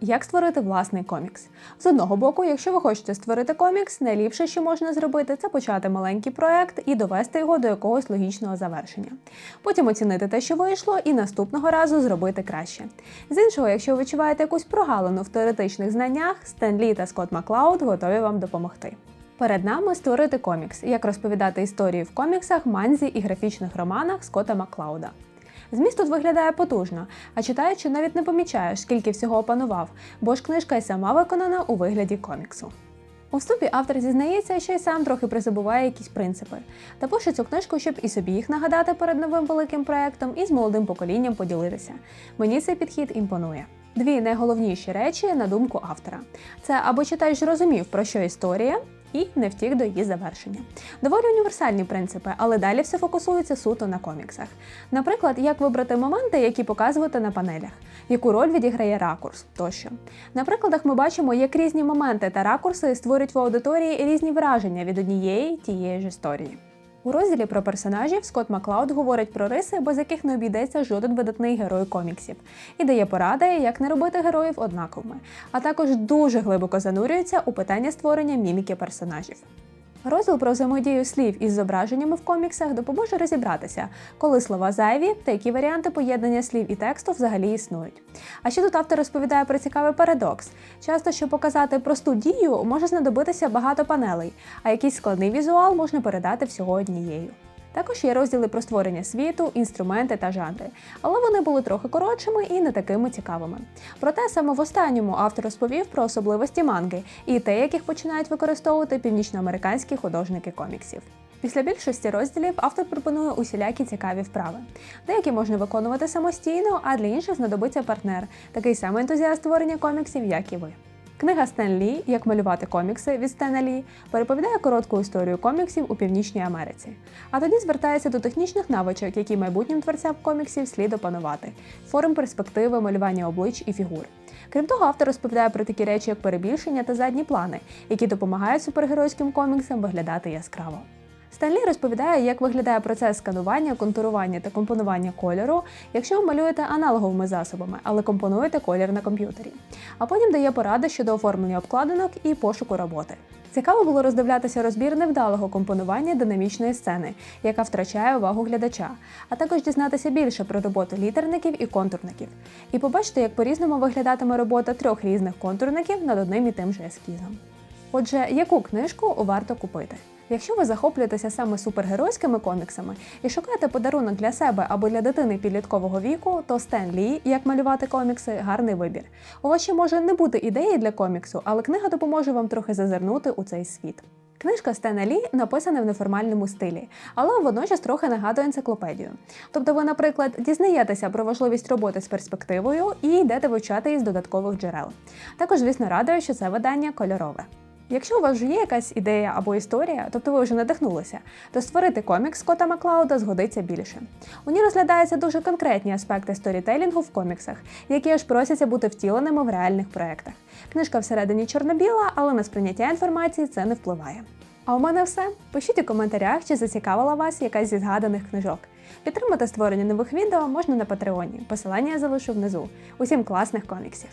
Як створити власний комікс? З одного боку, якщо ви хочете створити комікс, найліпше, що можна зробити, це почати маленький проект і довести його до якогось логічного завершення. Потім оцінити те, що вийшло, і наступного разу зробити краще. З іншого, якщо ви відчуваєте якусь прогалину в теоретичних знаннях, Стен Лі та Скотт Маклауд готові вам допомогти. Перед нами створити комікс, як розповідати історії в коміксах, манзі і графічних романах Скотта Маклауда. Зміст тут виглядає потужно, а читаючи навіть не помічаєш, скільки всього опанував, бо ж книжка й сама виконана у вигляді коміксу. У вступі автор зізнається, що й сам трохи призабуває якісь принципи, та пише цю книжку, щоб і собі їх нагадати перед новим великим проектом, і з молодим поколінням поділитися. Мені цей підхід імпонує. Дві найголовніші речі на думку автора: це або читач зрозумів, про що історія, і не втік до її завершення. Доволі універсальні принципи, але далі все фокусується суто на коміксах. Наприклад, як вибрати моменти, які показувати на панелях, яку роль відіграє ракурс тощо. На прикладах ми бачимо, як різні моменти та ракурси створюють в аудиторії різні враження від однієї тієї ж історії. У розділі про персонажів Скотт Маклауд говорить про риси, без яких не обійдеться жоден видатний герой коміксів, і дає поради, як не робити героїв однаковими, а також дуже глибоко занурюється у питання створення міміки персонажів. Розділ про взаємодію слів із зображеннями в коміксах допоможе розібратися, коли слова зайві та які варіанти поєднання слів і тексту взагалі існують. А ще тут автор розповідає про цікавий парадокс. Часто, щоб показати просту дію, може знадобитися багато панелей, а якийсь складний візуал можна передати всього однією. Також є розділи про створення світу, інструменти та жанри, але вони були трохи коротшими і не такими цікавими. Проте саме в останньому автор розповів про особливості манги і те, як їх починають використовувати північноамериканські художники коміксів. Після більшості розділів автор пропонує усілякі цікаві вправи. Деякі можна виконувати самостійно, а для інших знадобиться партнер, такий самий ентузіаст створення коміксів, як і ви. Книга Стен Лі Як малювати комікси від Стена Лі переповідає коротку історію коміксів у Північній Америці. А тоді звертається до технічних навичок, які майбутнім творцям коміксів слід опанувати: форм перспективи, малювання облич і фігур. Крім того, автор розповідає про такі речі, як перебільшення та задні плани, які допомагають супергеройським коміксам виглядати яскраво. Стенлі розповідає, як виглядає процес сканування, контурування та компонування кольору, якщо ви малюєте аналоговими засобами, але компонуєте колір на комп'ютері. А потім дає поради щодо оформлення обкладинок і пошуку роботи. Цікаво було роздивлятися розбір невдалого компонування динамічної сцени, яка втрачає увагу глядача, а також дізнатися більше про роботу літерників і контурників, і побачити, як по-різному виглядатиме робота трьох різних контурників над одним і тим же ескізом. Отже, яку книжку варто купити? Якщо ви захоплюєтеся саме супергеройськими коміксами і шукаєте подарунок для себе або для дитини підліткового віку, то Стен Лі, як малювати комікси, гарний вибір. У вас ще може не бути ідеї для коміксу, але книга допоможе вам трохи зазирнути у цей світ. Книжка Стена Лі написана в неформальному стилі, але водночас трохи нагадує енциклопедію. Тобто ви, наприклад, дізнаєтеся про важливість роботи з перспективою і йдете вивчати із додаткових джерел. Також, звісно, радує, що це видання кольорове. Якщо у вас вже є якась ідея або історія, тобто ви вже надихнулися, то створити комікс Скотта Маклауда згодиться більше. У ній розглядаються дуже конкретні аспекти сторітелінгу в коміксах, які аж просяться бути втіленими в реальних проєктах. Книжка всередині чорно-біла, але на сприйняття інформації це не впливає. А у мене все. Пишіть у коментарях, чи зацікавила вас якась зі згаданих книжок. Підтримати створення нових відео можна на Патреоні. Посилання я залишу внизу. Усім класних коміксів!